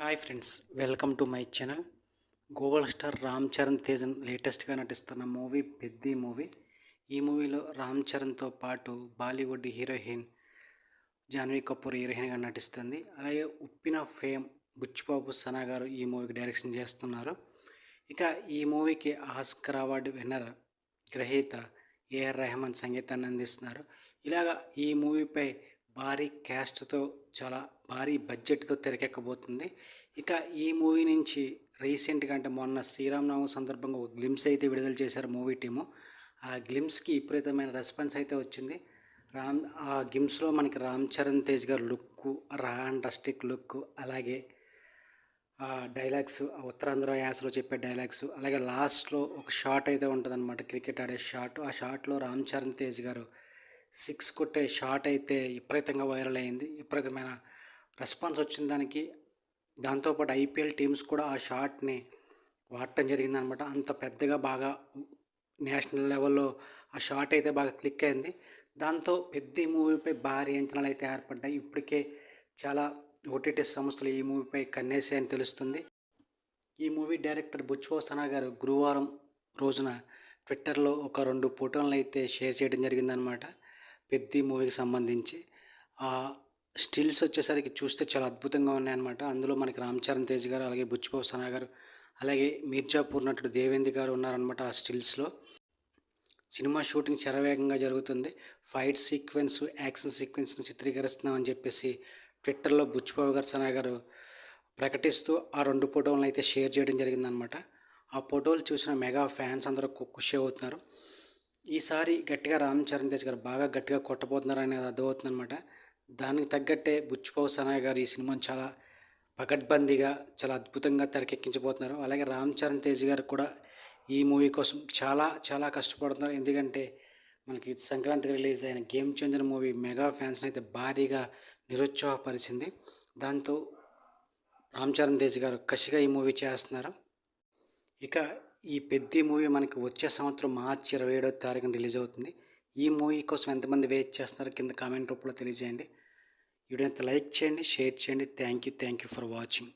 Hi friends welcome to my channel. Global star Ram Charan తేజన్ లేటెస్ట్గా నటిస్తున్న movie Peddi movie. ఈ మూవీలో రామ్ చరణ్తో పాటు బాలీవుడ్ హీరోయిన్ జాన్వీ కపూర్ హీరోయిన్గా నటిస్తుంది. అలాగే ఉప్పిన ఫేమ్ బుచ్చిబాబు సనా గారు ఈ మూవీకి డైరెక్షన్ చేస్తున్నారు. ఇక ఈ మూవీకి ఆస్కర్ అవార్డు విన్నర్ గ్రహీత ఏఆర్ రెహమాన్ సంగీతాన్ని అందిస్తున్నారు. ఇలాగా ఈ మూవీపై భారీ క్యాస్ట్తో చాలా భారీ బడ్జెట్తో తెరకెక్కబోతుంది. ఇక ఈ మూవీ నుంచి రీసెంట్గా అంటే మొన్న శ్రీరామనవమి సందర్భంగా ఒక గ్లిమ్స్ అయితే విడుదల చేశారు మూవీ టీము. ఆ గ్లిమ్స్కి విపరీతమైన రెస్పాన్స్ అయితే వచ్చింది. రామ్ ఆ గిమ్స్లో మనకి రామ్ చరణ్ తేజ్ గారు లుక్ రాన్ రస్టిక్ లుక్ అలాగే డైలాగ్స్ ఉత్తరాంధ్ర యాసలో చెప్పే డైలాగ్స్ అలాగే లాస్ట్లో ఒక షాట్ అయితే ఉంటుందన్నమాట క్రికెట్ ఆడే షాట్. ఆ షాట్లో రామ్ చరణ్ తేజ్ గారు సిక్స్ కొట్టే షాట్ అయితే విపరీతంగా వైరల్ అయింది. విపరీతమైన రెస్పాన్స్ వచ్చిన దానికి. దాంతోపాటు ఐపీఎల్ టీమ్స్ కూడా ఆ షాట్ని వాడటం జరిగిందనమాట. అంత పెద్దగా బాగా నేషనల్ లెవెల్లో ఆ షాట్ అయితే బాగా క్లిక్ అయింది. దాంతో పెద్ద మూవీపై భారీ అంచనాలు అయితే ఏర్పడ్డాయి. ఇప్పటికే చాలా ఓటీటీ సంస్థలు ఈ మూవీపై కన్నేసే అని తెలుస్తుంది. ఈ మూవీ డైరెక్టర్ బుచ్వోసనా గారు గురువారం రోజున ట్విట్టర్లో ఒక రెండు ఫోటోలను అయితే షేర్ చేయడం జరిగిందనమాట. పెద్ద మూవీకి సంబంధించి ఆ స్టిల్స్ వచ్చేసరికి చూస్తే చాలా అద్భుతంగా ఉన్నాయన్నమాట. అందులో మనకి రామ్ చరణ్ తేజ్ గారు అలాగే బుచ్చిబాబు సనా గారు అలాగే మీర్జాపూర్ నటుడు దేవేంద్ర గారు ఉన్నారనమాట ఆ స్టిల్స్లో. సినిమా షూటింగ్ శరవేగంగా జరుగుతుంది. ఫైట్ సీక్వెన్స్ యాక్షన్ సీక్వెన్స్ని చిత్రీకరిస్తున్నామని చెప్పేసి ట్విట్టర్లో బుచ్చిబాబు గారు సనా గారు ప్రకటిస్తూ ఆ రెండు ఫోటోలను అయితే షేర్ చేయడం జరిగిందనమాట ఆ ఫోటోలు చూసిన మెగా ఫ్యాన్స్ అందరూ ఖుషి అవుతున్నారు. ఈసారి గట్టిగా రామ్ చరణ్ తేజ్ గారు బాగా గట్టిగా కొట్టబోతున్నారు అనేది అర్థమవుతుంది అనమాట దానికి తగ్గట్టే బుచ్చిబాబు సనాయ్ గారు ఈ సినిమాని చాలా పకడ్బందీగా చాలా అద్భుతంగా తెరకెక్కించబోతున్నారు. అలాగే రామ్ చరణ్ తేజ్ గారు కూడా ఈ మూవీ కోసం చాలా చాలా కష్టపడుతున్నారు. ఎందుకంటే మనకి సంక్రాంతికి రిలీజ్ అయిన గేమ్ చేంజర్ మూవీ మెగా ఫ్యాన్స్ని అయితే భారీగా నిరుత్సాహపరిచింది. దాంతో రామ్ చరణ్ తేజ్ గారు కసిగా ఈ మూవీ చేస్తున్నారు. ఇక ఈ పెద్ద మూవీ మనకి వచ్చే సంవత్సరం మార్చి ఇరవై ఏడో తారీఖున రిలీజ్ అవుతుంది. ఈ మూవీ కోసం ఎంతమంది వెయిట్ చేస్తున్నారో? కింద కామెంట్ రూపంలో తెలియజేయండి. వీడియో లైక్ చేయండి షేర్ చేయండి. Thank you thank you for watching.